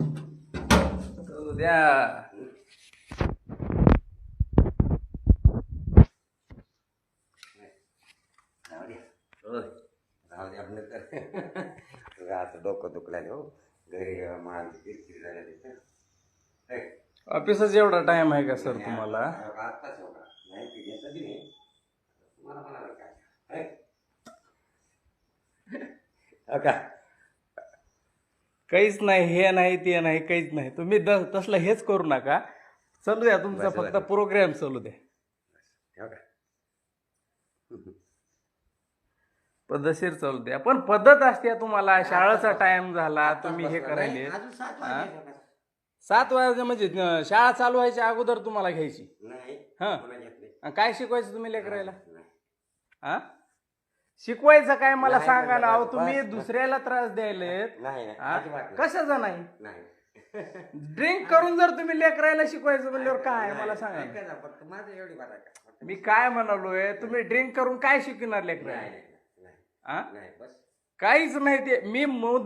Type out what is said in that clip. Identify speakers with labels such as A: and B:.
A: द्या
B: राहू तर. आता डोकं दुखलं हो. घरी मान किरकिर झाल्या तिथं.
A: ऑफिसच एवढा टाइम आहे का सर तुम्हाला?
B: आता- आत्ताच एवढा. नाही ते घेतलं की नाही. तुम्हाला म्हणाला काय का?
A: काहीच नाही हे नाही ते नाही काहीच नाही तुम्ही द- तसलं हेच करू नका चालू द्या तुमचा
B: बस,
A: फक्त
B: बस.
A: प्रोग्राम चालू द्या
B: हो का?
A: पद्धतशीर चालू द्या पण पद्धत असते तुम्हाला शाळेचा टाइम झाला तुम्ही हे. करायले
B: अजून सात? वाजले सकाळ.
A: सात वाजता म्हणजे अं, शाळा चालू व्हायच्या अगोदर तुम्हाला घ्यायची
B: नाही
A: हा.
B: नाही.
A: आणि काय शिकवायचं तुम्ही लेकरायला
B: नाही.
A: हा शिकवायचं काय मला
B: नाही
A: सांगा ना अहो
B: बस,
A: तुम्ही
B: बस.
A: दुसऱ्याला त्रास द्यायलेत.
B: नाही नाही
A: हा?
B: अजिबात नाही.
A: कशाचं नाही?
B: नाही.
A: ड्रिंक करून जर तुम्ही लेकरायला शिकवायचं म्हणल्यावर काय मला सांगा
B: ऐका ना, फक्त माझं एवढी बात आहे का?
A: मी काय म्हणालोय तुम्ही ड्रिंक करून काय शिकणार
B: नाही
A: लेकरायला
B: नाही नाही.
A: हा?
B: नाही बस.
A: काहीच नाही ते मी मु-